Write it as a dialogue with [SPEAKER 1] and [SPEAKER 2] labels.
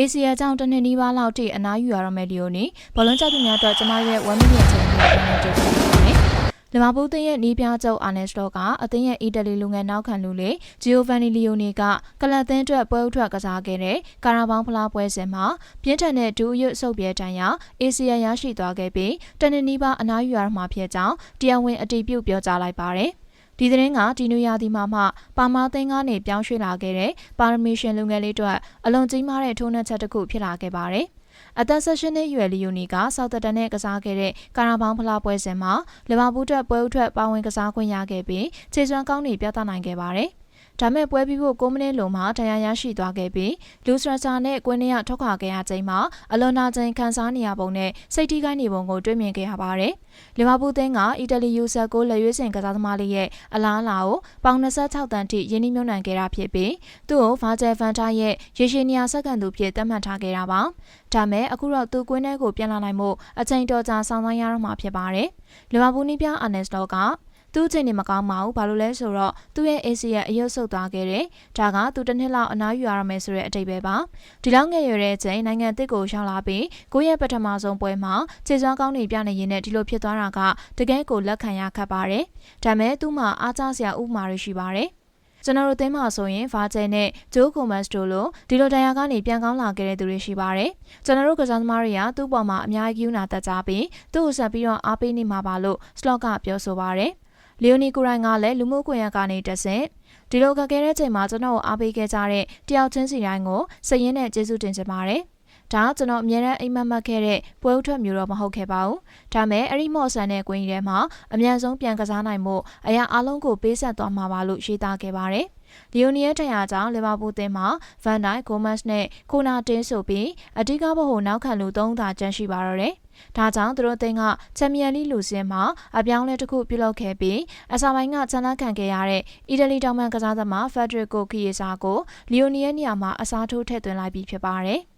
[SPEAKER 1] ACL ကြောင့်တစ်နှစ်နီးပါးလောက်ထိအနားယူရတော့မယ်လီယိုနီဘောလုံးကြောက်သူများအတွက်ကျမရဲ့1 minute အချိန်ကိုပြန်လည်ကြိုးပမ်းနေပါတယ်။လီဗာပူးသင်းရဲ့နီးပြချုပ်အာနယ်စတော့ကအသင်းရဲ့အီတလီလူငယ်နောက်ခံလူလေဂျီယိုဗန်နီလီယိုနီကကလပ်သင်းအတွက်ပွဲဥထွက်ကစားခဲ့တဲ့ကာရာဘောင်းဖလားပွဲစဉ်မှာပြင်းထန်တဲ့ဒူးရွတ်ဆုပ်ပြဲတန်ရာ ACL ရရှိသွားခဲ့ပြီးတနင်္နီးပါးအနားယူရမှာဖြစ်ကြောင်းတရားဝင်အတည်ပြုပြောကြားလိုက်ပါတယ်။ ဒီသတင်းကဒီနူယာဒီမှာမှပါမာသိန်းကနေပြောင်းရွှေ့လာခဲ့တဲ့ပါရမီရှင်လူငယ်လေးတို့အလွန်ကြီးမားတဲ့ထိုးနှက်ချက်တစ်ခုဖြစ်လာခဲ့ပါတယ်။အသက်16နှစ်အရွယ်လီယိုနီကဆောက်တတန်နဲ့ကစားခဲ့တဲ့ကာရာဘောင်းဖလားပွဲစဉ်မှာလီဗာပူးအတွက်ပွဲဥထွက်ပါဝင်ကစားခွင့်ရခဲ့ပြီးခြေစွမ်းကောင်းတွေပြသနိုင်ခဲ့ပါတယ်။ ဒါမဲ့ပွဲပြီးဖို့6မိနစ်လုံမှာတရားရရှိသွားခဲ့ပြီးလူစရာချာနဲ့ကွင်းထဲကထွက်ခွာခဲ့ရချိန်မှာအလွန်နာကျင်ခံစားနေရပုံနဲ့စိတ်ထိခိုက်နေပုံကိုတွေ့မြင်ခဲ့ရပါတယ်။လီဗာပူးသင်းကအီတလီယူဆက်ကိုလက်ရွေးစင်ကစားသမားလေးရဲ့အလားအလာကိုပေါင်26တန်းထိယင်းနှိမ့်မြုံနှံခဲ့တာဖြစ်ပြီးသူ့ကိုဗာဂျယ်ဖန်တာရဲ့ရေရှည်နေရာစက္ကန့်သူဖြစ်သတ်မှတ်ထားခဲ့တာပါ။ဒါမဲ့အခုတော့သူကွင်းထဲကိုပြန်လာနိုင်မှုအချိန်တော်ကြာဆောင်ဆိုင်ရတော့မှာဖြစ်ပါတယ်။လီဗာပူးနီးပြအာနယ်စတော့က သူ့အချိန်နေမကောင်းပါဘူးဘာလို့လဲဆိုတော့သူ့ရဲ့ AC ရဲ့အယုတ်ဆုပ်သွားခဲ့တယ်ဒါကသူတစ်နှစ်လောက်အနားယူရရမယ်ဆိုတဲ့အတိတ်ပဲပါဒီလောက်ငယ်ရွယ်တဲ့အချိန်နိုင်ငံတစ်ကိုရောက်လာပြီးကိုယ့်ရဲ့ပထမဆုံးပွဲမှာခြေစွမ်းကောင်းတွေပြနေရင်းနဲ့ဒီလိုဖြစ်သွားတာကတကယ်ကိုလက်ခံရခက်ပါတယ်ဒါမဲ့သူ့မှာအားကျစရာဥပမာတွေရှိပါတယ်ကျွန်တော်တို့သင်းမှာဆိုရင်ဗာဂျယ်နဲ့ဂျိုးကိုမတ်စ်တို့လိုဒီလိုတရားကနေပြန်ကောင်းလာခဲ့တဲ့သူတွေရှိပါတယ်။ကျွန်တော်တို့ကစားသမားတွေကသူ့ပေါ်မှာအများကြီးယူနာတတ်ကြပြီးသူ့ကိုဆက်ပြီးတော့အားပေးနေမှာပါလို့စလော့ကပြောဆိုပါတယ်။ လီယိုနီကိုရိုင်ကလည်းလူမှုကွန်ရက်ကနေတဆင့်ဒီလိုခက်ခဲတဲ့ချိန်မှာကျွန်တော်ကိုအားပေးခဲ့ကြတဲ့တယောက်ချင်းစီတိုင်းကိုစည်ရင်းနဲ့ကျေးဇူးတင်ချင်ပါတယ်။ဒါကကျွန်တော်အမြဲတမ်းအိမ်မက်မက်ခဲ့တဲ့ပွဲဥထွက်မျိုးတော့မဟုတ်ခဲ့ပါဘူး။ဒါမဲ့အဲ့ဒီမော့ဆန်တဲ့ကွင်းကြီးထဲမှာအမြန်ဆုံးပြန်ကစားနိုင်မှုအရာအလုံးကိုပေးဆက်သွားမှာပါလို့ရှင်းသားခဲ့ပါတယ်။ လီယိုနီရဲ့ထရာကြောင့်လီဗာပူးသင်းမှာဗန်ဒိုင်ဂိုမတ်စ်နဲ့ကိုနာတင်းဆိုပြီးအဓိကဘဟုနောက်ခံလူ၃သာကျန်ရှိပါတော့တယ်။ဒါကြောင့်သူတို့အသင်းကချန်ပီယံလိလူစင်းမှာအပြောင်းလဲတစ်ခုပြုလုပ်ခဲ့ပြီးအစာပိုင်းကချန်လက်ခံခဲ့ရတဲ့အီတလီတောင်ပန်ကစားသမားဖက်ဒရစ်ကိုခီယေစာကိုလီယိုနီရဲ့နေရာမှာအစားထိုးထည့်သွင်းလိုက်ပြီးဖြစ်ပါတယ်။